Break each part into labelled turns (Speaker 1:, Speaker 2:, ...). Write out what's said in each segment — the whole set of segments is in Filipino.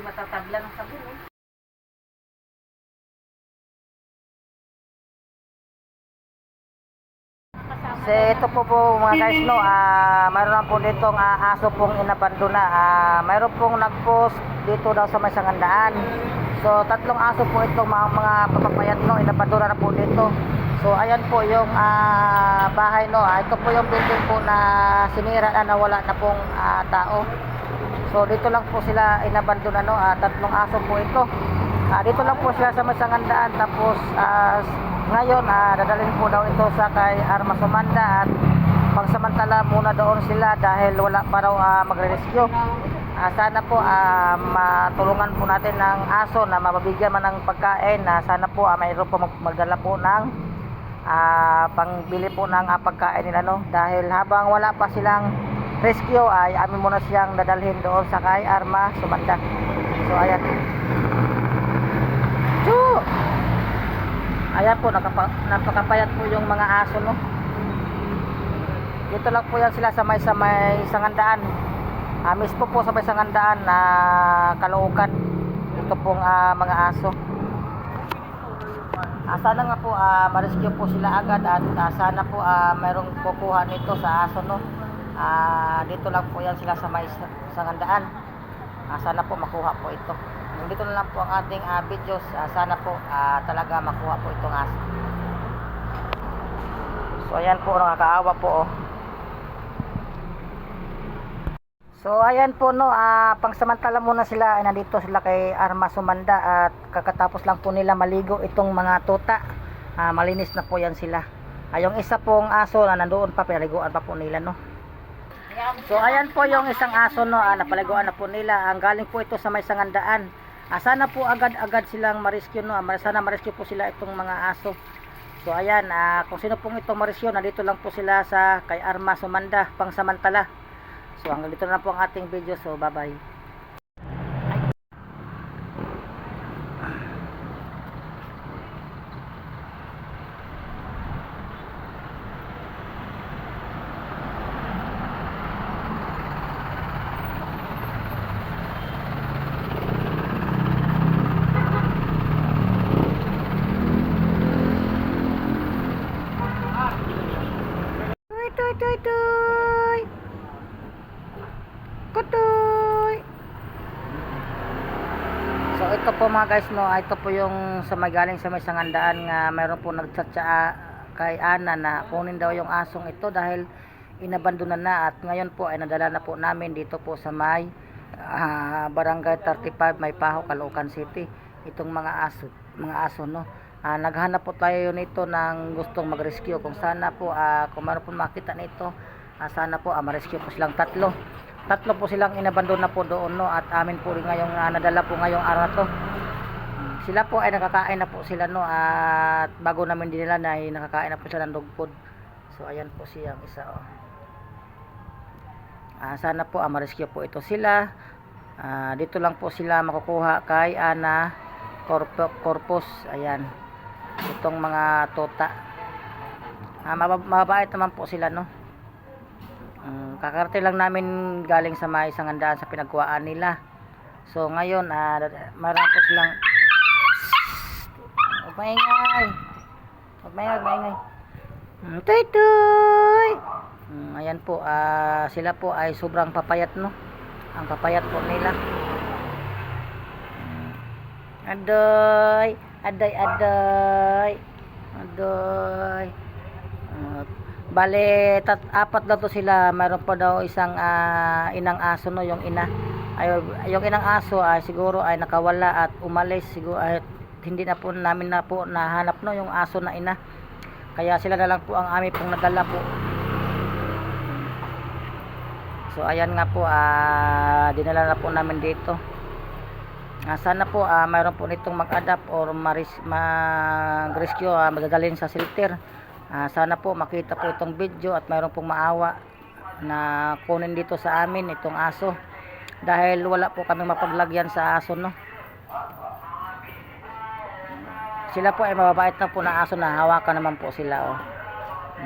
Speaker 1: hindi matatablan ng sabon. Eh. So, ito po po mga guys, no, ah, mayroon po ditong ah, aso pong inabandona. Ah, mayroon pong nag-post dito daw sa may sangandaan. So, tatlong aso po itong mga, mga papapayat, no, inabandona na po dito. So, ayan po yung ah, bahay, no. Ah, ito po yung building po na sinira na nawala na pong ah, tao. So, dito lang po sila inabandona, no. Ah, tatlong aso po ito. Ah, dito lang po sila sa may sangandaan. Tapos, ah, ngayon, ah, dadalhin po daw ito sa kay Arma Sumanda at pagsamantala muna doon sila dahil wala pa raw ah, magre-rescue. Ah, sana po ah, matulungan po natin ng aso na mababigyan man ng pagkain na sana po ah, mayroon po mag- magdala po ng ah, pangbili po ng ah, pagkain nila no dahil habang wala pa silang rescue ay amin muna siyang dadalhin doon sa kay Arma Sumanda. So ayan. Choo! Ayan po, nakapa, napakapayat po yung mga aso, no? Dito lang po yan sila sa may, sa may sangandaan. Ah, mismo po sa may sangandaan na kalookan. Ito pong ah, mga aso. Ah, sana nga po ah, ma-rescue po sila agad at ah, sana po ah, mayroong kukuha nito sa aso, no? Ah, dito lang po yan sila sa may sa- sangandaan. Ah, sana po makuha po ito. Dito na lang po ang ating ah, videos. Ah, sana po ah, talaga makuha po itong aso. So ayan po, nakakaawa po oh. So ayan po no, ah, pangsamantala muna sila ay nandito sila kay Arma Sumanda at kakatapos lang po nila maligo itong mga tuta. Ah, malinis na po yan sila. Ah, yung isa pong aso na nandoon pa, pinaliguan pa po nila no. So ayan po yung isang aso no, ah, napaliguan na po nila. Ang galing po ito sa may sangandaan. Ah, sana po agad-agad silang ma-rescue no. Ah, sana ma-rescue po sila itong mga aso. So ayan, ah, kung sino pong itong ma-rescue, nandito lang po sila sa kay Arma Sumanda, pangsamantala. So hanggang dito na po ang ating video. So bye tuy tuy tuy. Kutoy. So ito po mga guys no, ito po yung sa may galing sa may sangandaan nga mayroon po nagtsatsa kay Ana na kunin daw yung asong ito dahil inabandona na at ngayon po ay nadala na po namin dito po sa may ah, barangay 35 may Paho, Caloocan City itong mga aso, mga aso no. Ah, naghanap po tayo nito ng gustong mag-rescue. Kung sana po ah, kung meron po makita nito ah, sana po ah, ma-rescue po silang tatlo. Tatlo po silang inabandon na po doon no? At amin po rin ngayong ah, nadala po ngayong araw na to. Mm, sila po ay nakakain na po sila no? At bago namin din nila na nakakain na po sila ng dog food. So ayan po siyang isa oh. Ah, sana po ah, ma-rescue po ito sila. Ah, dito lang po sila makukuha kay Ana Corp- Corpus. Ayan itong mga tota ah, mabab- mababait naman po sila no Mm, kakarte lang namin galing sa may sangandaan sa pinagkuhaan nila. So ngayon, ah, meron po silang Huwag maingay. Huwag maingay, huwag Tuy tuy. Mm, ayan po, ah, sila po ay sobrang papayat no. Ang papayat po nila. Mm. Adoy, adoy, adoy. Adoy. Ah, Bale, tat, apat daw to sila. Mayroon pa daw isang ah, inang aso no, yung ina. Ay, yung inang aso ay siguro ay nakawala at umalis siguro ay hindi na po namin na po nahanap no yung aso na ina. Kaya sila na lang po ang aming pong nadala po. So ayan nga po ah dinala na po namin dito. Ah, sana po ah, mayroon po nitong mag-adapt or mag-rescue ah, magdadalhin sa shelter. Ah, sana po makita po itong video at mayroon pong maawa na kunin dito sa amin itong aso. Dahil wala po kami mapaglagyan sa aso no. Sila po ay mababait na po na aso na hawakan naman po sila oh.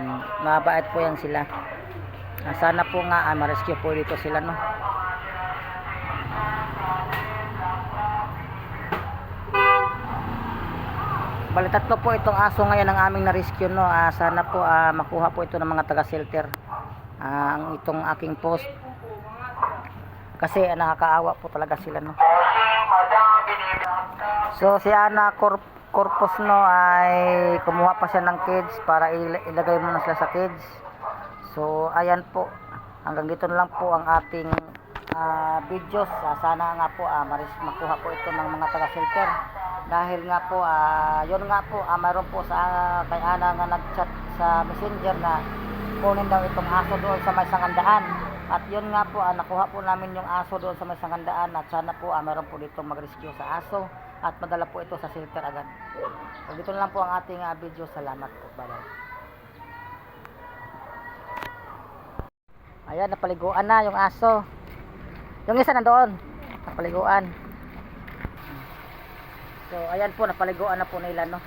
Speaker 1: Mm, mababait po yan sila. Ah, sana po nga ah, ma-rescue po dito sila no. Bali tatlo po itong aso ngayon ang aming na-rescue no. Ah, sana po ah, makuha po ito ng mga taga-shelter. Ah, ang itong aking post. Kasi ah, nakakaawa po talaga sila no. So si Ana Cor- Corpus no ay kumuha pa siya ng kids para il- ilagay muna sila sa kids. So ayan po. Hanggang dito na lang po ang ating ah, videos. Ah, sana nga po ah, maris makuha po ito ng mga taga-shelter. Dahil nga po, ah, yun nga po, ah, mayroon po sa kay Ana nga nag-chat sa messenger na kunin daw itong aso doon sa may sangandaan. At yun nga po, ah, nakuha po namin yung aso doon sa may sangandaan at sana po ah, mayroon po dito mag-rescue sa aso at madala po ito sa shelter agad. So, dito na lang po ang ating ah, video. Salamat po. Bye-bye. Ayan, napaliguan na yung aso. Yung isa nandoon. Napaliguan. So, ayan po, napaliguan na po nila, no.